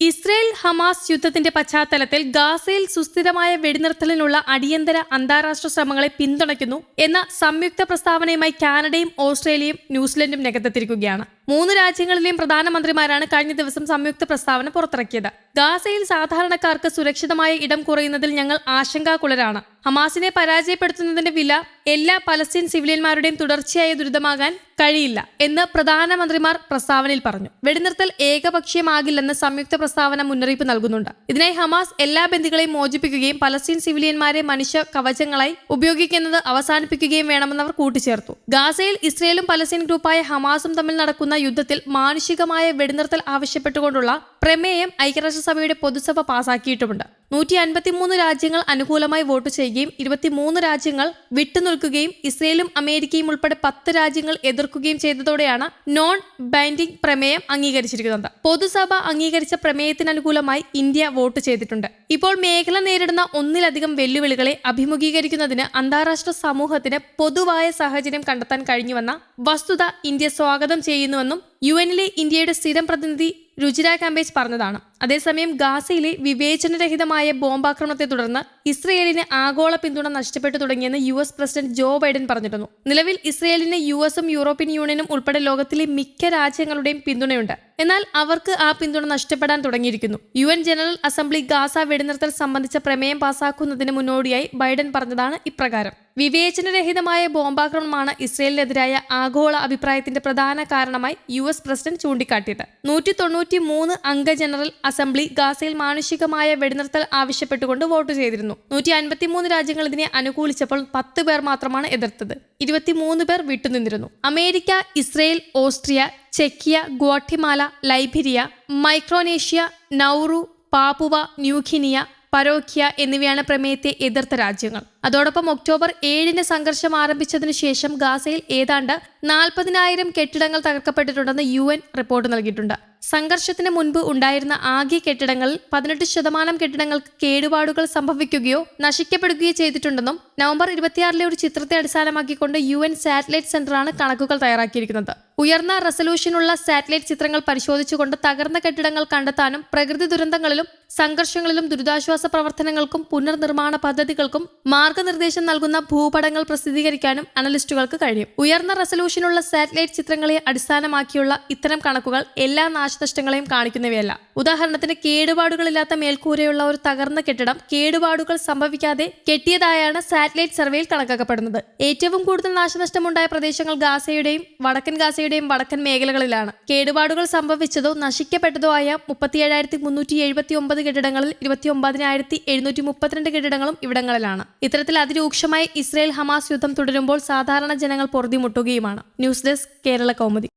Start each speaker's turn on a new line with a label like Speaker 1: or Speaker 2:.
Speaker 1: Israel Hamas യുദ്ധത്തിന്റെ പശ്ചാത്തലത്തിൽ ഗാസയിൽ സുസ്ഥിരമായ വെടിനിർത്തലിനുള്ള അടിയന്തര അന്താരാഷ്ട്ര ശ്രമങ്ങളെ പിന്തുണയ്ക്കുന്നു എന്ന സംയുക്ത പ്രസ്താവനയുമായി കാനഡയും ഓസ്ട്രേലിയയും ന്യൂസിലൻഡും രംഗത്തെത്തിയിരിക്കുകയാണ്. മൂന്ന് രാജ്യങ്ങളിലെയും പ്രധാനമന്ത്രിമാരാണ് കഴിഞ്ഞ ദിവസം സംയുക്ത പ്രസ്താവന പുറത്തിറക്കിയത്. ഗാസയിൽ സാധാരണക്കാർക്ക് സുരക്ഷിതമായ ഇടം കുറയുന്നതിൽ ഞങ്ങൾ ആശങ്കാകുലരാണ്. ഹമാസിനെ പരാജയപ്പെടുത്തുന്നതിന്റെ വില എല്ലാ പലസ്തീൻ സിവിലിയന്മാരുടെയും തുടർച്ചയായ ദുരിതമാകാൻ കഴിയില്ല എന്ന് പ്രധാനമന്ത്രിമാർ പ്രസ്താവനയിൽ പറഞ്ഞു. വെടിനിർത്തൽ ഏകപക്ഷീയമാകില്ലെന്ന് സംയുക്ത പ്രസ്താവന മുന്നറിയിപ്പ് നൽകുന്നുണ്ട്. ഇതിനായി ഹമാസ് എല്ലാ ബന്ധികളെയും മോചിപ്പിക്കുകയും പലസ്തീൻ സിവിലിയന്മാരെ മനുഷ്യ കവചങ്ങളായി ഉപയോഗിക്കുന്നത് അവസാനിപ്പിക്കുകയും വേണമെന്ന് അവർ കൂട്ടിച്ചേർത്തു. ഗാസയിൽ ഇസ്രയേലും പലസ്തീൻ ഗ്രൂപ്പായ ഹമാസും തമ്മിൽ നടക്കുന്ന യുദ്ധത്തിൽ മാനുഷികമായ വെടിനിർത്തൽ ആവശ്യപ്പെട്ടുകൊണ്ടുള്ള പ്രമേയം ഐക്യരാഷ്ട്രസഭയുടെ പൊതുസഭ പാസാക്കിയിട്ടുമുണ്ട്. നൂറ്റി അൻപത്തിമൂന്ന് രാജ്യങ്ങൾ അനുകൂലമായി വോട്ട് ചെയ്യുകയും ഇരുപത്തിമൂന്ന് രാജ്യങ്ങൾ വിട്ടുനിൽക്കുകയും ഇസ്രയേലും അമേരിക്കയും ഉൾപ്പെടെ പത്ത് രാജ്യങ്ങൾ എതിർക്കുകയും ചെയ്തതോടെയാണ് നോൺ ബൈൻഡിംഗ് പ്രമേയം അംഗീകരിച്ചിരിക്കുന്നത്. പൊതുസഭ അംഗീകരിച്ച പ്രമേയത്തിനനുകൂലമായി ഇന്ത്യ വോട്ട് ചെയ്തിട്ടുണ്ട്. ഇപ്പോൾ മേഖല നേരിടുന്ന ഒന്നിലധികം വെല്ലുവിളികളെ അഭിമുഖീകരിക്കുന്നതിന് അന്താരാഷ്ട്ര സമൂഹത്തിന് പൊതുവായ സാഹചര്യം കണ്ടെത്താൻ കഴിഞ്ഞുവെന്ന വസ്തുത ഇന്ത്യ സ്വാഗതം ചെയ്യുന്നുവെന്നും യു എനിലെ ഇന്ത്യയുടെ സ്ഥിരം പ്രതിനിധി രുചിര കാമ്പേജ് പറഞ്ഞതാണ്. അതേസമയം ഗാസയിലെ വിവേചനരഹിതമായ ബോംബാക്രമണത്തെ തുടർന്ന് ഇസ്രയേലിന് ആഗോള പിന്തുണ നഷ്ടപ്പെട്ടു തുടങ്ങിയെന്ന് U S president Joe Biden പറഞ്ഞിരുന്നു. നിലവിൽ ഇസ്രയേലിന് യു എസും യൂറോപ്യൻ യൂണിയനും ഉൾപ്പെടെ ലോകത്തിലെ മിക്ക രാജ്യങ്ങളുടെയും പിന്തുണയുണ്ട്. എന്നാൽ അവർക്ക് ആ പിന്തുണ നഷ്ടപ്പെടാൻ തുടങ്ങിയിരിക്കുന്നു. U N general assembly Gaza വെടിനിർത്തൽ സംബന്ധിച്ച പ്രമേയം പാസാക്കുന്നതിന് മുന്നോടിയായി ബൈഡൻ പറഞ്ഞതാണ് ഇപ്രകാരം. വിവേചനരഹിതമായ ബോംബാക്രമണമാണ് ഇസ്രയേലിനെതിരായ ആഗോള അഭിപ്രായത്തിന്റെ പ്രധാന കാരണമായി യു എസ് പ്രസിഡന്റ് ചൂണ്ടിക്കാട്ടിയത്. നൂറ്റി തൊണ്ണൂറ്റി മൂന്ന് അംഗ ജനറൽ അസംബ്ലി ഗാസയിൽ മാനുഷികമായ വെടിനിർത്തൽ ആവശ്യപ്പെട്ടുകൊണ്ട് വോട്ട് ചെയ്തിരുന്നു. നൂറ്റി അൻപത്തിമൂന്ന് രാജ്യങ്ങൾ ഇതിനെ അനുകൂലിച്ചപ്പോൾ പത്ത് പേർ മാത്രമാണ് എതിർത്തത്. ഇരുപത്തിമൂന്ന് പേർ വിട്ടുനിന്നിരുന്നു. America Israel Austria ചെക്കിയ Guatemala Liberia Micronesia Nauru Papua New Guinea Paraguay എന്നിവയാണ് പ്രമേയത്തെ എതിർത്ത രാജ്യങ്ങൾ. അതോടൊപ്പം ഒക്ടോബർ ഏഴിന് സംഘർഷം ആരംഭിച്ചതിനു ശേഷം ഗാസയിൽ ഏതാണ്ട് നാൽപ്പതിനായിരം കെട്ടിടങ്ങൾ തകർക്കപ്പെട്ടിട്ടുണ്ടെന്ന് യു റിപ്പോർട്ട് നൽകിയിട്ടുണ്ട്. സംഘർഷത്തിന് മുൻപ് ഉണ്ടായിരുന്ന ആകെ കെട്ടിടങ്ങളിൽ പതിനെട്ട് ശതമാനം കെട്ടിടങ്ങൾക്ക് കേടുപാടുകൾ സംഭവിക്കുകയോ നശിക്കപ്പെടുകയോ ചെയ്തിട്ടുണ്ടെന്നും നവംബർ ഇരുപത്തിയാറിലെ ഒരു ചിത്രത്തെ അടിസ്ഥാനമാക്കിക്കൊണ്ട് യു എൻ സാറ്റലൈറ്റ് സെന്ററാണ് കണക്കുകൾ തയ്യാറാക്കിയിരിക്കുന്നത്. ഉയർന്ന റെസൊല്യൂഷനുള്ള സാറ്റലൈറ്റ് ചിത്രങ്ങൾ പരിശോധിച്ചുകൊണ്ട് തകർന്ന കെട്ടിടങ്ങൾ കണ്ടെത്താനും പ്രകൃതി ദുരന്തങ്ങളിലും സംഘർഷങ്ങളിലും ദുരിതാശ്വാസ പ്രവർത്തനങ്ങൾക്കും പുനർനിർമ്മാണ പദ്ധതികൾക്കും മാർഗനിർദ്ദേശം നൽകുന്ന ഭൂപടങ്ങൾ പ്രസിദ്ധീകരിക്കാനും അനലിസ്റ്റുകൾക്ക് കഴിയും. ഉയർന്ന റെസൊല്യൂഷനുള്ള സാറ്റലൈറ്റ് ചിത്രങ്ങളെ അടിസ്ഥാനമാക്കിയുള്ള ഇത്തരം കണക്കുകൾ എല്ലാ നാശനഷ്ടങ്ങളെയും കാണിക്കുന്നവയല്ല. ഉദാഹരണത്തിന് കേടുപാടുകളില്ലാത്ത മേൽക്കൂരയുള്ള ഒരു തകർന്ന കെട്ടിടം കേടുപാടുകൾ സംഭവിക്കാതെ കെട്ടിയതായാണ് സാറ്റലൈറ്റ് സർവേയിൽ കണക്കാക്കപ്പെടുന്നത്. ഏറ്റവും കൂടുതൽ നാശനഷ്ടമുണ്ടായ പ്രദേശങ്ങൾ ഗാസയുടെയും വടക്കൻ ഗാസയുടെയും വടക്കൻ മേഖലകളിലാണ്. കേടുപാടുകൾ സംഭവിച്ചതോ നശിക്കപ്പെട്ടതോ ആയ മുപ്പത്തിയേഴായിരത്തി മുന്നൂറ്റി എഴുപത്തി ഒമ്പത് കെട്ടിടങ്ങളിൽ ഇരുപത്തി ഒമ്പതിനായിരത്തി എഴുന്നൂറ്റി മുപ്പത്തിരണ്ട് കെട്ടിടങ്ങളും ഇവിടങ്ങളിലാണ്. ഇത്തരത്തിൽ അതിരൂക്ഷമായ ഇസ്രയേൽ ഹമാസ് യുദ്ധം തുടരുമ്പോൾ സാധാരണ ജനങ്ങൾ പൊറുതിമുട്ടുകയുമാണ്. News desk Kerala Kaumudi.